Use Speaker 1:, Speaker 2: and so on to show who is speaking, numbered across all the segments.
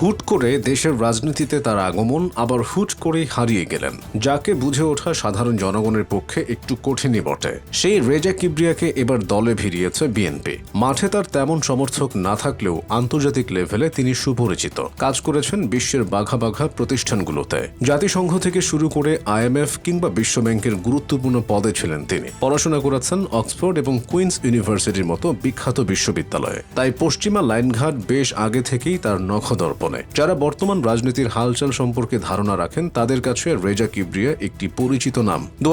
Speaker 1: হুট করে দেশের রাজনীতিতে তার আগমন, আবার হুট করেই হারিয়ে গেলেন, যাকে বুঝে ওঠা সাধারণ জনগণের পক্ষে একটু কঠিনই বটে। সেই রেজা কিবরিয়াকে এবার দলে ভিড়িয়েছে বিএনপি। মাঠে তার তেমন সমর্থক না থাকলেও আন্তর্জাতিক লেভেলে তিনি সুপরিচিত। কাজ করেছেন বিশ্বের বাঘা বাঘা প্রতিষ্ঠানগুলোতে। জাতিসংঘ থেকে শুরু করে আইএমএফ কিংবা বিশ্বব্যাংকের গুরুত্বপূর্ণ পদে ছিলেন তিনি। পড়াশোনা করেছেন অক্সফোর্ড এবং কুইন্স ইউনিভার্সিটির মতো বিখ্যাত বিশ্ববিদ্যালয়ে। তাই পশ্চিমা লাইনঘাট বেশ আগে থেকেই তার নখদর্পণে যারা বর্তমান রাজনীতির হালচাল সম্পর্কে ধারণা রাখেন, তাদের কাছে রেজা কিবরিয়া একটি পরিচিত নাম। দু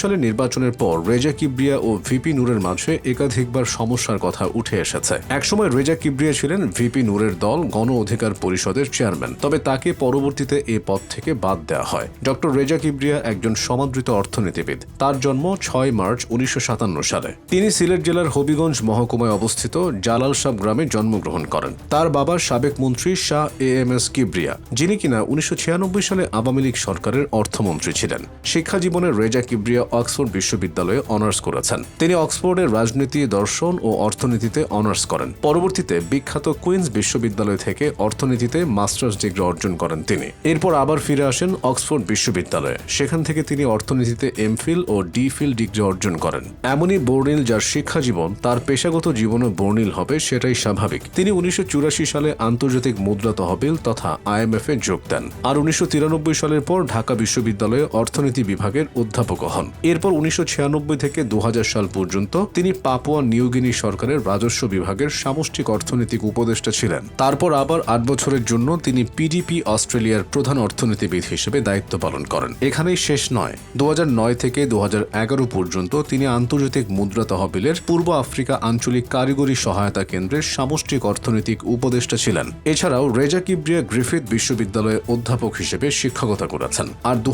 Speaker 1: সালের নির্বাচনের পর রেজা কিবরিয়া ও ভিপি নূরের মাঝে একাধিকবার সমস্যার কথা উঠে এসেছে। একসময় রেজা কিবরিয়া ছিলেন ভিপি নূরের দল গণ অধিকার পরিষদের চেয়ারম্যান। তবে তাকে পরবর্তীতে এ পদ থেকে বাদ দেওয়া হয়। ডক্টর রেজা কিবরিয়া একজন সমাদৃত অর্থনীতিবিদ। তার জন্ম ছয় মার্চ উনিশশো সাতান্ন সালে। তিনি সিলেট জেলার হবিগঞ্জ মহকুমায় অবস্থিত জালাল সাব গ্রামে জন্মগ্রহণ করেন। তার বাবা সাবেক মন্ত্রী Shah A M S Kibria, যিনি কিনা উনিশশো ছিয়ানব্বই সালে আওয়ামী লীগ সরকারের অর্থমন্ত্রী ছিলেন। শিক্ষা জীবনে রেজা কিবরিয়া অক্সফোর্ড বিশ্ববিদ্যালয়ে অনার্স করেছেন। তিনি অক্সফোর্ডের রাজনীতি, দর্শন ও অর্থনীতিতে অনার্স করেন। পরবর্তীতে বিখ্যাত কুইন্স বিশ্ববিদ্যালয় থেকে অর্থনীতিতে মাস্টার্স ডিগ্রি অর্জন করেন তিনি। এরপর আবার ফিরে আসেন অক্সফোর্ড বিশ্ববিদ্যালয়ে। সেখান থেকে তিনি অর্থনীতিতে এমফিল ও ডিফিল ডিগ্রি অর্জন করেন। এমনই বর্ণিল যার শিক্ষা জীবন, তার পেশাগত জীবনও বর্ণিল হবে, সেটাই স্বাভাবিক। তিনি উনিশশো চুরাশি সালে আন্তর্জাতিক মুদ্রা তহবিল তথা আইএমএফ যোগ দেন। আর উনিশশো তিরানব্বই সালের পর ঢাকা বিশ্ববিদ্যালয়ে অর্থনীতি বিভাগের অধ্যাপক হন। এরপর উনিশশো ছিয়ানব্বই থেকে দু সাল পর্যন্ত তিনি পাপুয়া নিউগিনি সরকারের রাজস্ব বিভাগের সামষ্টিক অর্থনৈতিক উপদেষ্টা ছিলেন। তারপর আবার আট বছরের জন্য তিনি পিডিপি অস্ট্রেলিয়ার প্রধান অর্থনীতিবিদ হিসেবে দায়িত্ব পালন করেন। এখানেই শেষ নয়। দু থেকে দু হাজার এগারো পর্যন্ত তিনি আন্তর্জাতিক মুদ্রা তহবিলের পূর্ব আফ্রিকা আঞ্চলিক কারিগরি সহায়তা কেন্দ্রের সামষ্টিক অর্থনৈতিক উপদেষ্টা ছিলেন। এছাড়াও রেজা কিবরিয়া গ্রিফিথ বিশ্ববিদ্যালয়ে অধ্যাপক হিসেবে শিক্ষকতা করেছেন। আর দু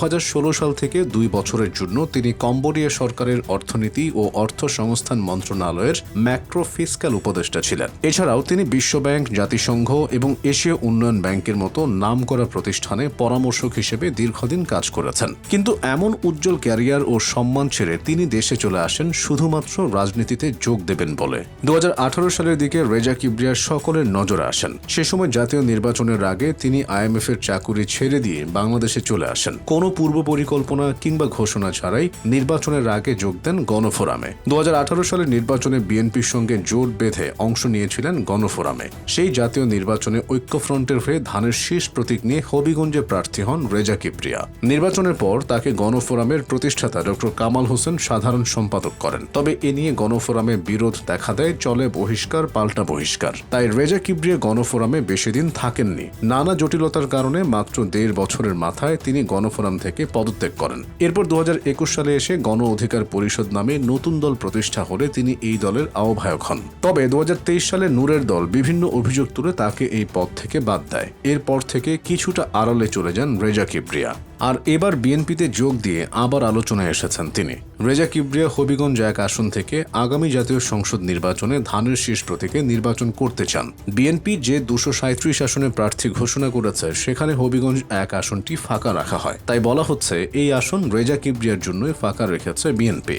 Speaker 1: সাল থেকে দুই বছরের জন্য তিনি কম্বোডিয়া সরকারের অর্থনীতি ও অর্থ সংস্থান মন্ত্রণালয়ের ম্যাক্রো ফিসক্যাল উপদেষ্টা ছিলেন। এছাড়াও তিনি বিশ্বব্যাংক, জাতিসংঘ এবং এশীয় উন্নয়ন ব্যাংকের মতো নাম করা প্রতিষ্ঠানে পরামর্শক হিসেবে দীর্ঘদিন কাজ করেছেন। কিন্তু এমন উজ্জ্বল ক্যারিয়ার ও সম্মান ছেড়ে তিনি দেশে চলে আসেন শুধুমাত্র রাজনীতিতে যোগ দেবেন বলে। দু হাজার আঠারো সালের দিকে রেজা কিবরিয়ার সকলের নজরে আসেন। সে সময় জাতীয় নির্বাচনের আগে তিনি আইএমএফ এর চাকুরি ছেড়ে দিয়ে বাংলাদেশে চলে আসেন। কোনো পূর্ব পরিকল্পনা কিংবা ঘোষণা ছাড়াই নির্বাচনের আগে যোগ দেন গণফোরামে। দু সালের নির্বাচনে বিএনপির সঙ্গে জোট বেঁধে অংশ নিয়েছিলেন গণফোরামে। সেই জাতীয় নির্বাচনে ঐক্যফ্রন্টের হয়ে ধানের শীষ প্রতীক নিয়ে হবিগঞ্জে প্রার্থী হন রেজা কিবরিয়া নির্বাচনের পর তাকে গণফোরামের প্রতিষ্ঠাতা ডক্টর কামাল হোসেন সাধারণ সম্পাদক করেন। তবে এ নিয়ে গণফোরামে বিরোধ দেখা দেয়, চলে বহিষ্কার, পাল্টা বহিষ্কার। তাই রেজা কিবরিয়া গণফোরামে বেশি দিন থাকেননি। নানা জটিলতার কারণে মাত্র দেড় বছরের মাথায় তিনি গণফোরাম থেকে পদত্যাগ করেন। এরপর দু হাজার একুশ সালে এসে গণ অধিকার পরিষদ নামে নতুন দল প্রতিষ্ঠা হলে তিনি এই দলের আহ্বায়ক হন। তবে দু হাজার তেইশ সালে নূরের দল বিভিন্ন অভিযোগ তুলে তাকে এই পদ থেকে বাদ দেয়। এরপর থেকে কিছুটা আড়ালে চলে যান রেজা কিবরিয়া আর এবার বিএনপিতে যোগ দিয়ে আবার আলোচনায় এসেছেন তিনি। রেজা কিবরিয়া, হবিগঞ্জ এক আসন থেকে আগামী জাতীয় সংসদ নির্বাচনে ধানের শীষ প্রতীকে নির্বাচন করতে চান। বিএনপি যে দুশো সাঁত্রিশ আসনে প্রার্থী ঘোষণা করেছে, সেখানে হবিগঞ্জ এক আসনটি ফাঁকা রাখা হয়। তাই বলা হচ্ছে, এই আসন রেজা কিবরিয়ার জন্যই ফাঁকা রেখেছে বিএনপি।